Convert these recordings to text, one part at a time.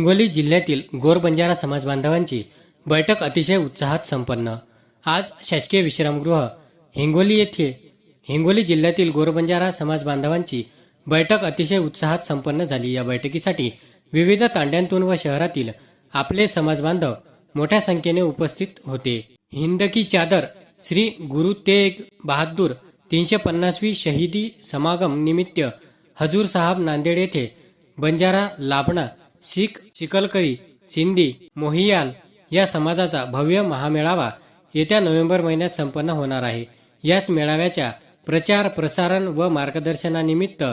हिंगोली जिल्ह्यातील गोर बंजारा समाज बांधवांची बैठक अतिशय उत्साहात संपन्न. आज शासकीय विश्रामगृह हिंगोली येथे हिंगोली जिल्ह्यातील गोरबंजारा समाज बांधवांची बैठक अतिशय उत्साहात संपन्न झाली. या बैठकीसाठी विविध तांड्यांतून व शहरातील आपले समाज बांधव मोठ्या संख्येने उपस्थित होते. हिंदकी चादर श्री गुरु तेग बहादूर तीनशे पन्नासवी शहीदी समागम निमित्त हजूर साहब नांदेड येथे बंजारा लाभणा शीख चिकलकरी सिंधी मोहियाल या समाजाचा भव्य महामेळावा येत्या नोव्हेंबर महिन्यात संपन्न होणार आहे. याच मेळाव्याच्या प्रचार प्रसारण व मार्गदर्शनानिमित्त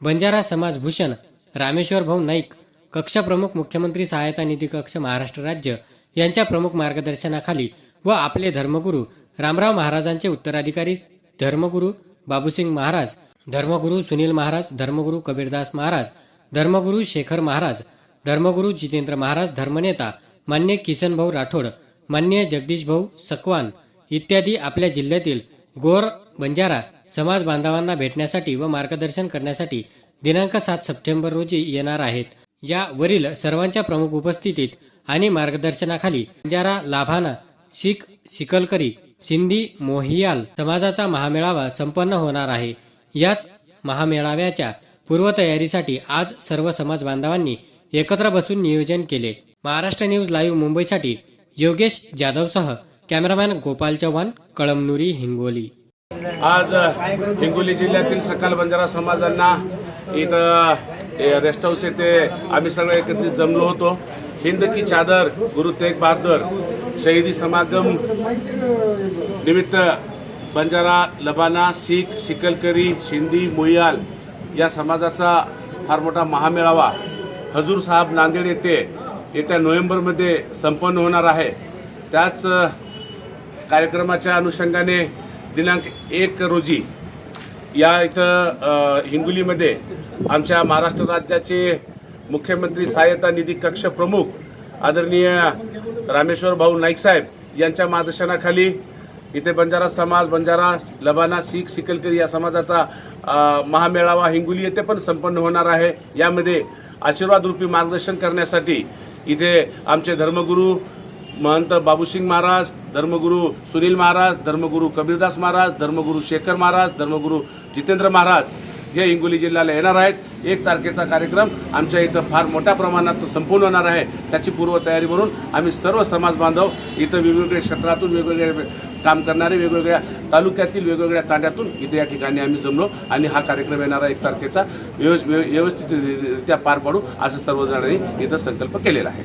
बंजारा समाज भूषण रामेश्वर भाऊ नाईक कक्षप्रमुख मुख्यमंत्री सहायता निधी कक्ष महाराष्ट्र राज्य यांच्या प्रमुख मार्गदर्शनाखाली व आपले धर्मगुरू रामराव महाराजांचे उत्तराधिकारी धर्मगुरू बाबूसिंग महाराज धर्मगुरू सुनील महाराज धर्मगुरू कबीरदास महाराज धर्मगुरू शेखर महाराज धर्मगुरू जितेंद्र महाराज धर्मनेता मान्य किसनभाऊ राठोड मान्य जगदीश भाऊ सकवान इत्यादी आपल्या जिल्ह्यातील गोर बंजारा समाज बांधवांना भेटण्यासाठी व मार्गदर्शन करण्यासाठी दिनांक सात सप्टेंबर रोजी येणार आहेत. या वरील सर्वांच्या प्रमुख उपस्थितीत आणि मार्गदर्शनाखाली बंजारा लाभाना शीख शिकलकरी सिंधी मोहियाल समाजाचा महामेळावा संपन्न होणार आहे. याच महामेळाव्याच्या पूर्वतयारीसाठी आज सर्व समाज बांधवांनी एकत्र बसून नियोजन केले. महाराष्ट्र न्यूज लाईव्ह मुंबईसाठी योगेश जाधवसह कॅमेरामॅन गोपाल चव्हाण कळमनुरी हिंगोली. आज हिंगोली जिल्ह्यातील सकाल बंजारा समाजांना इथं रेस्ट हाऊस येथे आम्ही सगळे एकत्रित जमलो होतो. हिंद की चादर गुरु तेग बहादर शहीदी समागम निमित्त बंजारा लबाना शीख शिकलकरी शिंदी मोयाल या समाजाचा फार मोठा महामेळावा हजूर साहेब नांदेड येथे येत्या नोव्हेंबरमध्ये संपन्न होणार आहे. त्याच कार्यक्रमाच्या अनुषंगाने दिनांक एक रोजी या इथं हिंगोलीमध्ये आमच्या महाराष्ट्र राज्याचे मुख्यमंत्री सहाय्यता निधी कक्ष प्रमुख आदरणीय रामेश्वर भाऊ नाईक साहेब यांच्या मार्गदर्शनाखाली इथे बंजारा समाज बंजारा लबाना शीख शिकलकरी या समाजाचा महामेळावा हिंगोली येथे पण संपन्न होणार आहे. यामध्ये आशीर्वाद रूपी मार्गदर्शन करण्यासाठी इथे आमचे धर्मगुरू महंत बाबूसिंग महाराज धर्मगुरू सुनील महाराज धर्मगुरू कबीरदास महाराज धर्मगुरू शेखर महाराज धर्मगुरू जितेंद्र महाराज जे हिंगोली जिल्ह्याला येणार आहेत एक तारखेचा कार्यक्रम आमच्या इथं फार मोठ्या प्रमाणात संपूर्ण होणार आहे त्याची पूर्वतयारी म्हणून आम्ही सर्व समाज बांधव इथं वेगवेगळ्या क्षेत्रातून वेगवेगळे काम करणारे वेगवेगळ्या तालुक्यातील वेगवेगळ्या तांड्यातून इथे या ठिकाणी आम्ही जमलो आणि हा कार्यक्रम येणारा एक तारखेचा व्यवस्थितरित्या पार पाडू असं सर्वजणांनी इथं संकल्प केलेला आहे.